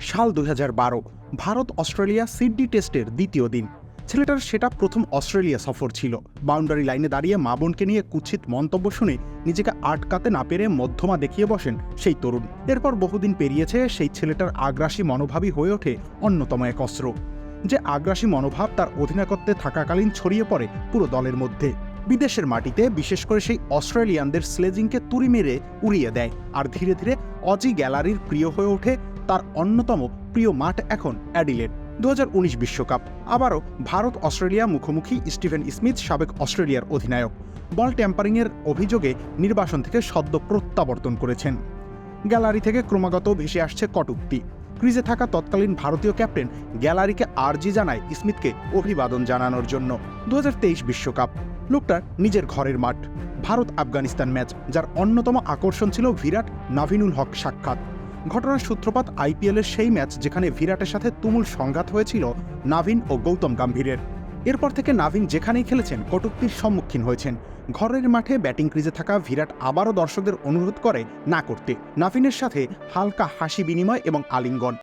সাল দু হাজার বারো, ভারত অস্ট্রেলিয়া সিডনি টেস্টের দ্বিতীয় দিন। ছেলেটার সেটা প্রথম অস্ট্রেলিয়া সফর ছিল। বাউন্ডারি লাইনে দাঁড়িয়ে মা বোনকে নিয়ে কুচ্ছিত মন্তব্য শুনে নিজেকে আটকাতে না পেরে মধ্যমা দেখিয়ে বসেন সেই তরুণ। এরপর বহুদিন পেরিয়েছে সেই ছেলেটার আগ্রাসী মনোভাবই হয়ে ওঠে অন্যতম এক অস্ত্র। যে আগ্রাসী মনোভাব তার অধিনায়কত্বে থাকাকালীন ছড়িয়ে পড়ে পুরো দলের মধ্যে। বিদেশের মাটিতে বিশেষ করে সেই অস্ট্রেলিয়ানদের স্লেজিংকে তুড়ি মেরে উড়িয়ে দেয়। আর ধীরে ধীরে অজি গ্যালারির প্রিয় হয়ে ওঠে তার অন্যতম প্রিয় মাঠ এখন অ্যাডিলেড। দু বিশ্বকাপ। আবারও ভারত অস্ট্রেলিয়া মুখোমুখি স্টিভেন স্মিথ সাবেক অস্ট্রেলিয়ার অধিনায়ক। বল ট্যাম্পারিংয়ের অভিযোগে নির্বাসন থেকে সদ্য প্রত্যাবর্তন করেছেন। গ্যালারি থেকে ক্রমাগত ভেসে আসছে কটুক্তি। ক্রিজে থাকা তৎকালীন ভারতীয় ক্যাপ্টেন গ্যালারিকে আর্জি জানায় স্মিথকে অভিবাদন জানানোর জন্য। দু বিশ্বকাপ। লোকটার নিজের ঘরের মাঠ। ভারত আফগানিস্তান ম্যাচ, যার অন্যতম আকর্ষণ ছিল বিরাট নাভিনুল হক সাক্ষাৎ। ঘটনার সূত্রপাত আইপিএলের সেই ম্যাচ যেখানে ভিরাটের সাথে তুমুল সংঘাত হয়েছিল নাভিন ও গৌতম গাম্ভীরের। এরপর থেকে নাভিন যেখানেই খেলেছেন, কটুক্তির সম্মুখীন হয়েছেন। ঘরের মাঠে ব্যাটিং ক্রিজে থাকা ভিরাট আবারও দর্শকদের অনুরোধ করে না করতে। নাভিনের সাথে হালকা হাসি বিনিময় এবং আলিঙ্গন।